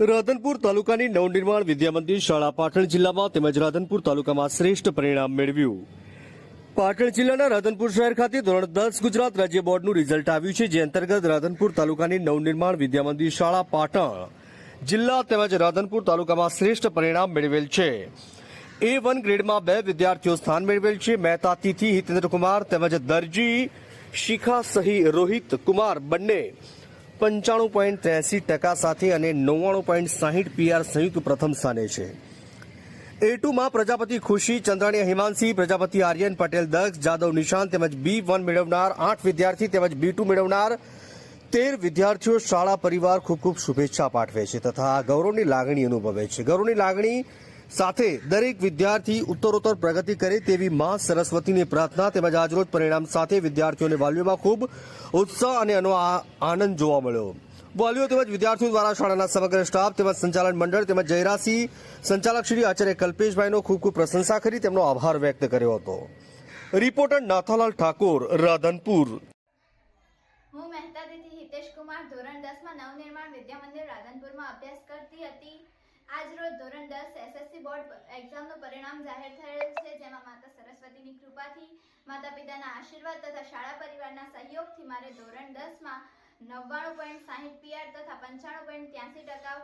રાધનપુર તાલુકાની નવનિર્માણ વિદ્યામંદિર શાળા પાટણ જિલ્લામાં તેમજ રાધનપુર તાલુકામાં શ્રેષ્ઠ પરિણામ મેળવ્યું. પાટણ જિલ્લાના રાધનપુર શહેર ખાતે ધોરણ દસ ગુજરાત રાજ્ય બોર્ડનું રિઝલ્ટ આવ્યું છે, જે અંતર્ગત રાધનપુર તાલુકાની નવનિર્માણ વિદ્યામંદિર શાળા પાટણ જિલ્લા તેમજ રાધનપુર તાલુકામાં શ્રેષ્ઠ પરિણામ મેળવેલ છે. એ વન ગ્રેડમાં બે વિદ્યાર્થીઓ સ્થાન મેળવેલ છે. મહેતા તિથિ હિતેન્દ્રકુમાર તેમજ દરજી શિખા સહી રોહિત કુમાર બંને પંચાણું પોઈન્ટ ત્યાસી ટકા સાથે અને નવ્વાણું પોઈન્ટ સાહીઠ પીઆર સંયુક્ત પ્રથમ સ્થાને છે. એ ટુમાં પ્રજાપતિ ખુશી, ચંદ્રાણી હિમાંશી, પ્રજાપતિ આર્યન પટેલ દક્ષ જાદવ નિશાંત તેમજ બી વન મેળવનાર, આઠ વિદ્યાર્થી તેમજ બી ટુ મેળવનાર, તેર વિદ્યાર્થીઓ શાળા પરિવાર ખૂબ ખૂબ શુભેચ્છા પાઠવે છે તથા ગૌરવની લાગણી અનુભવે છે. ગૌરવની લાગણી સાથે દરેક વિદ્યાર્થી ઉત્તરોત્તર પ્રગતિ કરે તેવી માં સરસ્વતીની પ્રાર્થના તેમજ આજરોજ પરિણામ સાથે વિદ્યાર્થીઓને વાલીઓમાં ખૂબ ઉત્સાહ અને એનો આનંદ જોવા મળ્યો. વાલીઓ તેમજ વિદ્યાર્થીઓ દ્વારા શાળાના સમગ્ર સ્ટાફ તેમજ સંચાલન મંડળ તેમજ જયરાસી સંચાલક શ્રી આચાર્ય કલ્પેશભાઈનો ખૂબ ખૂબ પ્રશંસા કરી તેમનો આભાર વ્યક્ત કર્યો હતો. રિપોર્ટર નાથાલાલ ઠાકોર, રાધનપુર. હું મહેતા દીદી હિતેશ કુમાર ધોરણ દસમાં નવનિર્માણ વિદ્યા મંદિર રાધનપુરમાં અભ્યાસ કરતી હતી. આજ રોજ ધોરણ દસ એસએસસી બોર્ડ એક્ઝામનું પરિણામ જાહેર થયેલ છે, જેમાં માતા સરસ્વતીની કૃપાથી, માતા પિતાના આશીર્વાદ તથા શાળા પરિવારના સહયોગથી મારે ધોરણ દસમાં નવ્વાણું પોઈન્ટ સાહીઠ પીઆર તથા પંચાણું પોઈન્ટ ત્યાંસી ટકા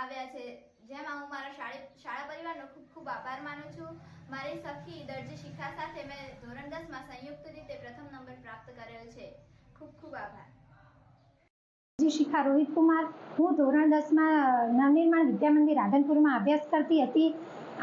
આવ્યા છે, જેમાં હું મારા શાળી પરિવારનો ખૂબ ખૂબ આભાર માનું છું. મારી સખી દરજી શિખા સાથે મેં ધોરણ દસમાં સંયુક્ત રીતે પ્રથમ નંબર પ્રાપ્ત કરેલ છે. શિખા રોહિત કુમાર. હું ધોરણ દસમાં, નવનિર્માણ વિદ્યા મંદિર રાધનપુરમાં અભ્યાસ કરતી હતી.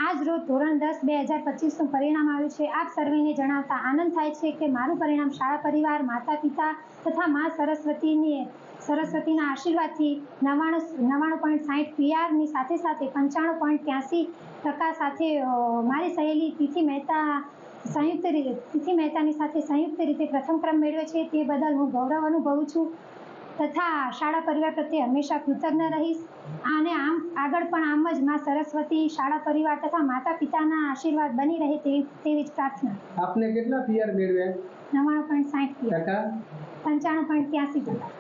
આજ રોજ ધોરણ દસ બે હજાર પચીસનું પરિણામ આવ્યું છે. આપ સર્વેને જણાવતા આનંદ થાય છે કે મારું પરિણામ શાળા પરિવાર માતા પિતા તથા મા સરસ્વતીની, સરસ્વતીના આશીર્વાદથી નવ્વાણું નવ્વાણું પોઈન્ટ સાહીઠ પીઆરની સાથે સાથે પંચાણું પોઈન્ટ ત્યાંસી ટકા સાથે મારી સહેલી તિથિ મહેતા સંયુક્ત રીતે તિથિ મહેતાની સાથે સંયુક્ત રીતે પ્રથમ ક્રમ મેળવ્યો છે. તે બદલ હું ગૌરવ અનુભવું છું. તથા શાળા પરિવાર પ્રત્યે હંમેશા કૃતજ્ઞ રહીશ. અને આમ આગળ પણ આમ જ માં સરસ્વતી શાળા પરિવાર તથા માતા પિતાના આશીર્વાદ બની રહે તેવી તેવી જ પ્રાર્થના. આપને કેટલા પીઆર મેળવ્યા નવ્વાણું પોઈન્ટ સાઠ ટકા પંચાણું પોઈન્ટ ત્યાસી ટકા.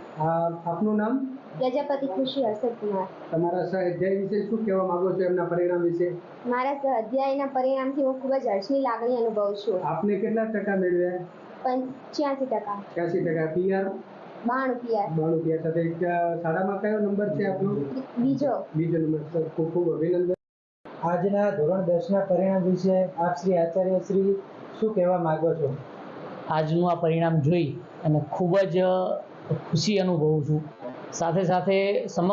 આપનું નામ? પ્રજાપતિ ખુશી હર્ષદ કુમાર તમારા સ્વાધ્યાય વિશે શું કહેવા માંગો છો એમના પરિણામ વિશે? મારા અધ્યાયના પરિણામથી હું ખૂબ જ હર્ષની લાગણી અનુભવું છું. આપને કેટલા ટકા મેળવ્યા? પંચ્યાસી ટકા. છ્યાસી ટકા. પીઆર બાણું સાથે એક, શાળામાં કયો નંબર છે આપનો બીજો. બીજો નંબર સર ખૂબ ખૂબ અભિનંદન. આજના ધોરણ દસના પરિણામ વિશે આપ શ્રી આચાર્ય શ્રી શું કહેવા માંગો છો? આજનું આ પરિણામ જોઈ અને ખૂબ જ ખુશી અનુભવું છું. સાથે સાથે સમગ્ર